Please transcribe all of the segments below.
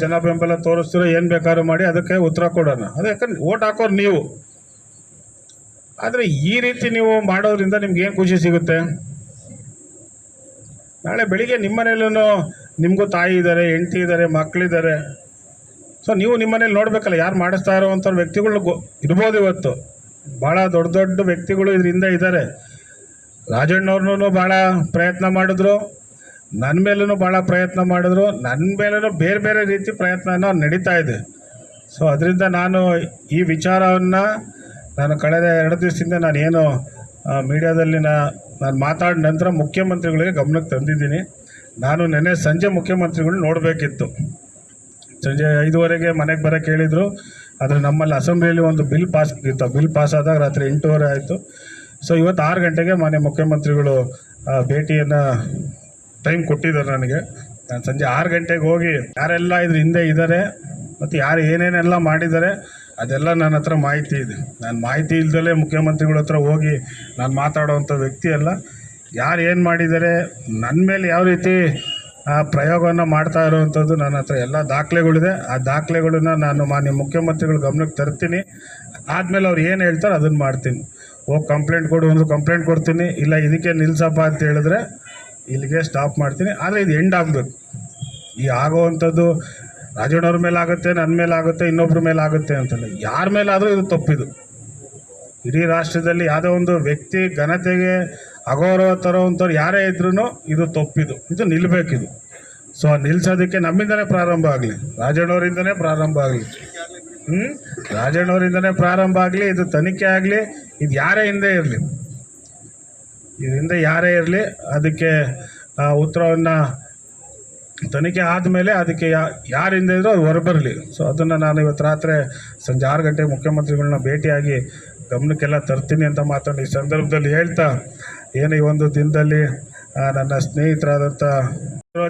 ಜನ ಬೆಂಬಲ ತೋರಿಸ್ತಿರೋ ಏನು ಬೇಕಾದ್ರೂ ಮಾಡಿ ಅದಕ್ಕೆ ಉತ್ತರ ಕೊಡೋಣ. ಅದು ಯಾಕಂದ್ರೆ ಓಟ್ ಹಾಕೋರು ನೀವು. ಆದರೆ ಈ ರೀತಿ ನೀವು ಮಾಡೋದ್ರಿಂದ ನಿಮ್ಗೆ ಏನು ಖುಷಿ ಸಿಗುತ್ತೆ? ನಾಳೆ ಬೆಳಿಗ್ಗೆ ನಿಮ್ಮ ಮನೇಲೂ ನಿಮಗೂ ತಾಯಿ ಇದ್ದಾರೆ ಹೆಂಡತಿ ಇದ್ದಾರೆ ಮಕ್ಕಳಿದ್ದಾರೆ ಸೊ ನೀವು ನಿಮ್ಮ ಮನೇಲಿ ನೋಡಬೇಕಲ್ಲ, ಯಾರು ಮಾಡಿಸ್ತಾ ಇರೋವಂಥ ವ್ಯಕ್ತಿಗಳು ಇರ್ಬೋದು ಇವತ್ತು. ಭಾಳ ದೊಡ್ಡ ದೊಡ್ಡ ವ್ಯಕ್ತಿಗಳು ಇದರಿಂದ ಇದ್ದಾರೆ ರಾಜಣ್ಣವ್ರನ್ನೂ ಭಾಳ ಪ್ರಯತ್ನ ಮಾಡಿದ್ರು. ನನ್ನ ಮೇಲೂ ಭಾಳ ಪ್ರಯತ್ನ ಮಾಡಿದ್ರು. ನನ್ನ ಮೇಲೂ ಬೇರೆ ಬೇರೆ ರೀತಿ ಪ್ರಯತ್ನ ನಡೀತಾ ಇದೆ. ಸೊ ಅದರಿಂದ ನಾನು ಈ ವಿಚಾರವನ್ನು ನಾನು ಕಳೆದ ಎರಡು ದಿವಸದಿಂದ ಏನು ಮೀಡಿಯಾದಲ್ಲಿ ನಾನು ಮಾತಾಡಿದ ನಂತರ ಮುಖ್ಯಮಂತ್ರಿಗಳಿಗೆ ಗಮನಕ್ಕೆ ತಂದಿದ್ದೀನಿ. ನಾನು ನೆನ್ನೆ ಸಂಜೆ ಮುಖ್ಯಮಂತ್ರಿಗಳು ನೋಡಬೇಕಿತ್ತು. ಸಂಜೆ ಐದುವರೆಗೆ ಮನೆಗೆ ಬರೋಕ್ಕೆ ಹೇಳಿದರು. ಆದರೆ ನಮ್ಮಲ್ಲಿ ಅಸೆಂಬ್ಲಿಯಲ್ಲಿ ಒಂದು ಬಿಲ್ ಪಾಸ್, ಇತ್ತು. ಬಿಲ್ ಪಾಸ್ ಆದಾಗ ರಾತ್ರಿ ಎಂಟೂವರೆ ಆಯಿತು. ಸೊ ಇವತ್ತು ಆರು ಗಂಟೆಗೆ ಮನೆ ಮುಖ್ಯಮಂತ್ರಿಗಳು ಭೇಟಿಯನ್ನು ಟೈಮ್ ಕೊಟ್ಟಿದ್ದಾರೆ ನನಗೆ. ನಾನು ಸಂಜೆ ಆರು ಗಂಟೆಗೆ ಹೋಗಿ ಯಾರೆಲ್ಲ ಇದ್ರ ಹಿಂದೆ ಇದ್ದಾರೆ ಮತ್ತು ಯಾರು ಏನೇನೆಲ್ಲ ಮಾಡಿದ್ದಾರೆ, ಅದೆಲ್ಲ ನನ್ನ ಹತ್ರ ಮಾಹಿತಿ ಇದೆ. ನಾನು ಮಾಹಿತಿ ಇಲ್ದಲೇ ಮುಖ್ಯಮಂತ್ರಿಗಳ ಹತ್ರ ಹೋಗಿ ನಾನು ಮಾತಾಡೋವಂಥ ವ್ಯಕ್ತಿ ಅಲ್ಲ. ಯಾರು ಏನು ಮಾಡಿದ್ದಾರೆ ನನ್ನ ಮೇಲೆ ಯಾವ ರೀತಿ, ಆ, ಪ್ರಯೋಗವನ್ನು ಮಾಡ್ತಾ ಇರುವಂಥದ್ದು ನನ್ನ ಹತ್ರ ಎಲ್ಲ ದಾಖಲೆಗಳಿದೆ. ಆ ದಾಖಲೆಗಳನ್ನ ನಾನು ಮಾನ್ಯ ಮುಖ್ಯಮಂತ್ರಿಗಳ ಗಮನಕ್ಕೆ ತರ್ತೀನಿ. ಆದಮೇಲೆ ಅವ್ರು ಏನು ಹೇಳ್ತಾರೆ ಅದನ್ನು ಮಾಡ್ತೀನಿ. ಹೋಗಿ ಕಂಪ್ಲೇಂಟ್ ಕೊಡು, ಒಂದು ಕಂಪ್ಲೇಂಟ್ ಕೊಡ್ತೀನಿ. ಇಲ್ಲ ಇದಕ್ಕೆ ನಿಲ್ಸಪ್ಪ ಅಂತ ಹೇಳಿದ್ರೆ ಇಲ್ಲಿಗೆ ಸ್ಟಾಪ್ ಮಾಡ್ತೀನಿ. ಆದರೆ ಇದು ಎಂಡ್ ಆಗಬೇಕು. ಈ ಆಗೋವಂಥದ್ದು ರಾಜಣ್ಣವ್ರ ಮೇಲೆ ಆಗುತ್ತೆ ನನ್ನ ಮೇಲೆ ಆಗುತ್ತೆ ಇನ್ನೊಬ್ಬರ ಮೇಲೆ ಆಗುತ್ತೆ ಅಂತಲ್ಲ ಯಾರ ಮೇಲಾದರೂ ಇದು ತಪ್ಪಿದು. ಇಡೀ ರಾಷ್ಟ್ರದಲ್ಲಿ ಯಾವುದೇ ಒಂದು ವ್ಯಕ್ತಿ ಘನತೆಗೆ ಅಗೌರವ ತರೋವಂಥವ್ರು ಯಾರೇ ಇದ್ರೂ ಇದು ತಪ್ಪಿದು. ಇದು ನಿಲ್ಲಬೇಕಿದು ಸೊ ನಿಲ್ಸೋದಕ್ಕೆ ನಮ್ಮಿಂದನೇ ಪ್ರಾರಂಭ ಆಗಲಿ. ರಾಜಣ್ಣವರಿಂದನೇ ಪ್ರಾರಂಭ ಆಗಲಿ. ಹ್ಞೂ ರಾಜಣ್ಣವರಿಂದನೇ ಪ್ರಾರಂಭ ಆಗಲಿ, ಇದು ತನಿಖೆ ಆಗಲಿ, ಇದು ಯಾರೇ ಹಿಂದೆ ಇರಲಿ. ಇದರಿಂದ ಯಾರೇ ಇರಲಿ, ಅದಕ್ಕೆ ಉತ್ತರವನ್ನು ತನಿಖೆ ಆದಮೇಲೆ ಅದಕ್ಕೆ ಯಾ, ಯಾರಿಂದ ಇದ್ದರೂ ಅದು ಹೊರಬರಲಿ. ಸೊ ಅದನ್ನು ನಾನು ಇವತ್ತು ರಾತ್ರಿ ಸಂಜೆ ಆರು ಗಂಟೆಗೆ ಮುಖ್ಯಮಂತ್ರಿಗಳನ್ನ ಭೇಟಿಯಾಗಿ ಗಮನಕ್ಕೆಲ್ಲ ತರ್ತೀನಿ ಅಂತ ಮಾತಾಡಿ ಈ ಸಂದರ್ಭದಲ್ಲಿ ಹೇಳ್ತಾ, ಏನು ಈ ಒಂದು ದಿನದಲ್ಲಿ ನನ್ನ ಸ್ನೇಹಿತರಾದಂಥ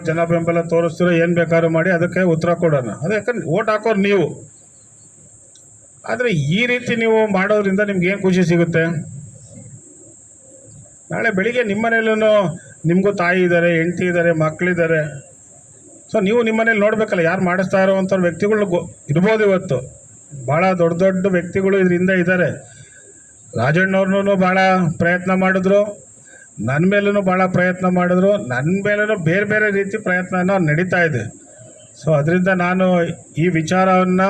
ಜನ ಬೆಂಬಲ ತೋರಿಸ್ತಿರೋ ಏನು ಬೇಕಾದ್ರೂ ಮಾಡಿ ಅದಕ್ಕೆ ಉತ್ತರ ಕೊಡೋಣ. ಅದೇ ಯಾಕಂದ್ರೆ ಓಟ್ ಹಾಕೋರು ನೀವು. ಆದರೆ ಈ ರೀತಿ ನೀವು ಮಾಡೋದ್ರಿಂದ ನಿಮ್ಗೆ ಏನು ಖುಷಿ ಸಿಗುತ್ತೆ? ನಾಳೆ ಬೆಳಿಗ್ಗೆ ನಿಮ್ಮ ಮನೇಲೂ ನಿಮಗೂ ತಾಯಿ ಇದ್ದಾರೆ, ಹೆಂಡತಿ ಇದ್ದಾರೆ ಮಕ್ಕಳಿದ್ದಾರೆ ಸೊ ನೀವು ನಿಮ್ಮ ಮನೇಲಿ ನೋಡಬೇಕಲ್ಲ, ಯಾರು ಮಾಡಿಸ್ತಾ ಇರೋವಂಥ ವ್ಯಕ್ತಿಗಳು ಗೊ ಇರ್ಬೋದು ಇವತ್ತು. ಭಾಳ ದೊಡ್ಡ ದೊಡ್ಡ ವ್ಯಕ್ತಿಗಳು ಇದರಿಂದ ಇದ್ದಾರೆ. ರಾಜಣ್ಣವ್ರನ್ನೂ ಭಾಳ ಪ್ರಯತ್ನ ಮಾಡಿದ್ರು. ನನ್ನ ಮೇಲೂ ಭಾಳ ಪ್ರಯತ್ನ ಮಾಡಿದ್ರು. ನನ್ನ ಮೇಲೂ ಬೇರೆ ಬೇರೆ ರೀತಿ ಪ್ರಯತ್ನ ನಡೀತಾ ಇದೆ. ಸೊ ಅದರಿಂದ ನಾನು ಈ ವಿಚಾರವನ್ನು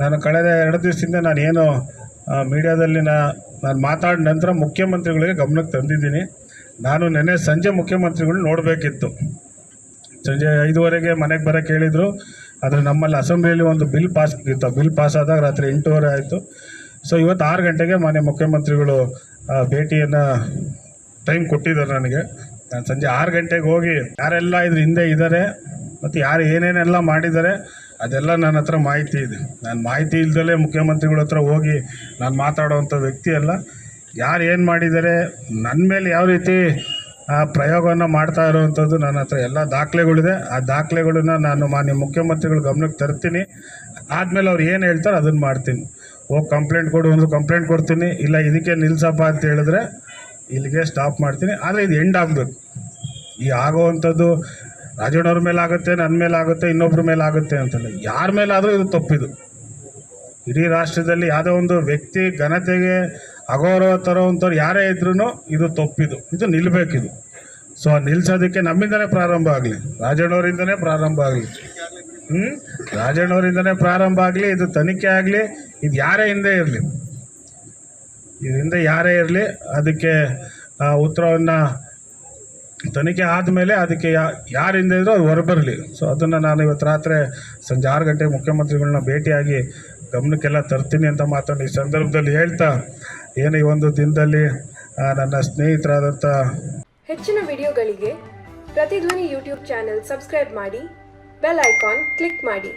ನಾನು ಕಳೆದ ಎರಡು ದಿವಸದಿಂದ ನಾನು ಏನು ಮೀಡಿಯಾದಲ್ಲಿ ನಾ ನಾನು ಮಾತಾಡಿದ ನಂತರ ಮುಖ್ಯಮಂತ್ರಿಗಳಿಗೆ ಗಮನಕ್ಕೆ ತಂದಿದ್ದೀನಿ. ನಾನು ನೆನ್ನೆ ಸಂಜೆ ಮುಖ್ಯಮಂತ್ರಿಗಳು ನೋಡಬೇಕಿತ್ತು. ಸಂಜೆ ಐದುವರೆಗೆ ಮನೆಗೆ ಬರೋಕ್ಕೆ ಹೇಳಿದರು. ಆದರೆ ನಮ್ಮಲ್ಲಿ ಅಸೆಂಬ್ಲಿಯಲ್ಲಿ ಒಂದು ಬಿಲ್ ಪಾಸ್ ಇತ್ತು. ಬಿಲ್ ಪಾಸ್ ಆದಾಗ ರಾತ್ರಿ ಎಂಟೂವರೆ ಆಯಿತು. ಸೊ ಇವತ್ತು ಆರು ಗಂಟೆಗೆ ಮನೆ ಮುಖ್ಯಮಂತ್ರಿಗಳು ಭೇಟಿಯನ್ನು ಟೈಮ್ ಕೊಟ್ಟಿದ್ದಾರೆ ನನಗೆ. ನಾನು ಸಂಜೆ ಆರು ಗಂಟೆಗೆ ಹೋಗಿ ಯಾರೆಲ್ಲ ಇದ್ರ ಹಿಂದೆ ಇದ್ದಾರೆ ಮತ್ತು ಯಾರು ಏನೇನೆಲ್ಲ ಮಾಡಿದ್ದಾರೆ ಅದೆಲ್ಲ ನನ್ನ ಹತ್ರ ಮಾಹಿತಿ ಇದೆ. ನಾನು ಮಾಹಿತಿ ಇಲ್ದಲೇ ಮುಖ್ಯಮಂತ್ರಿಗಳ ಹತ್ರ ಹೋಗಿ ನಾನು ಮಾತಾಡೋವಂಥ ವ್ಯಕ್ತಿ ಅಲ್ಲ. ಯಾರು ಏನು ಮಾಡಿದ್ದಾರೆ ನನ್ನ ಮೇಲೆ ಯಾವ ರೀತಿ ಪ್ರಯೋಗವನ್ನು ಮಾಡ್ತಾ ಇರುವಂಥದ್ದು ನನ್ನ ಹತ್ರ ಎಲ್ಲ ದಾಖಲೆಗಳಿದೆ. ಆ ದಾಖಲೆಗಳನ್ನ ನಾನು ಮಾನ್ಯ ಮುಖ್ಯಮಂತ್ರಿಗಳ ಗಮನಕ್ಕೆ ತರ್ತೀನಿ. ಆದಮೇಲೆ ಅವ್ರು ಏನು ಹೇಳ್ತಾರೆ ಅದನ್ನು ಮಾಡ್ತೀನಿ. ಹೋಗಿ ಕಂಪ್ಲೇಂಟ್ ಕೊಡು, ಒಂದು ಕಂಪ್ಲೇಂಟ್ ಕೊಡ್ತೀನಿ. ಇಲ್ಲ ಇದಕ್ಕೆ ನಿಲ್ಸಪ್ಪ ಅಂತ ಹೇಳಿದ್ರೆ ಇಲ್ಲಿಗೆ ಸ್ಟಾಪ್ ಮಾಡ್ತೀನಿ. ಆದರೆ ಇದು ಎಂಡ್ ಆಗಬೇಕು. ಈ ಆಗೋವಂಥದ್ದು ರಾಜಣ್ಣವ್ರ ಮೇಲೆ ಆಗುತ್ತೆ ನನ್ನ ಮೇಲೆ ಆಗುತ್ತೆ ಇನ್ನೊಬ್ಬರ ಮೇಲೆ ಆಗುತ್ತೆ ಅಂತಲ್ಲ ಯಾರ ಮೇಲಾದರೂ ಇದು ತಪ್ಪಿದು. ಇಡೀ ರಾಷ್ಟ್ರದಲ್ಲಿ ಯಾವುದೋ ಒಂದು ವ್ಯಕ್ತಿ ಘನತೆಗೆ ಅಗೌರವ ತರೋವಂಥವ್ರು ಯಾರೇ ಇದ್ರೂ ಇದು ತಪ್ಪಿದು. ಇದು ನಿಲ್ಲಬೇಕಿದು ಸೊ ನಿಲ್ಸೋದಕ್ಕೆ ನಮ್ಮಿಂದಲೇ ಪ್ರಾರಂಭ ಆಗಲಿ. ರಾಜಣ್ಣವರಿಂದನೇ ಪ್ರಾರಂಭ ಆಗಲಿ. ಹ್ಞೂ ರಾಜಣ್ಣವರಿಂದನೇ ಪ್ರಾರಂಭ ಆಗಲಿ, ಇದು ತನಿಖೆ ಆಗಲಿ, ಇದು ಯಾರೇ ಹಿಂದೆ ಇರಲಿ. ಇದರಿಂದ ಯಾರೇ ಇರಲಿ, ಅದಕ್ಕೆ ಉತ್ತರವನ್ನು ತನಿಖೆ ಆದಮೇಲೆ ಅದಕ್ಕೆ ಯಾ, ಯಾರಿಂದ ಇದ್ದರೂ ಅದು ಹೊರಬರಲಿ. ಸೊ ಅದನ್ನು ನಾನು ಇವತ್ತು ರಾತ್ರಿ ಸಂಜೆ ಆರು ಗಂಟೆಗೆ ಮುಖ್ಯಮಂತ್ರಿಗಳನ್ನ ಭೇಟಿಯಾಗಿ ಗಮನಕ್ಕೆಲ್ಲ ತರ್ತೀನಿ ಅಂತ ಮಾತನ್ನು ಈ ಸಂದರ್ಭದಲ್ಲಿ ಹೇಳ್ತಾ, ಏನು ಈ ಒಂದು ದಿನದಲ್ಲಿ ನನ್ನ ಸ್ನೇಹಿತರಾದಂಥ ಹೆಚ್ಚಿನ ವಿಡಿಯೋಗಳಿಗೆ ಪ್ರತಿಧ್ವನಿ ಯೂಟ್ಯೂಬ್ ಚಾನೆಲ್ ಸಬ್ಸ್ಕ್ರೈಬ್ ಮಾಡಿ, ಬೆಲ್ ಐಕಾನ್ ಕ್ಲಿಕ್ ಮಾಡಿ.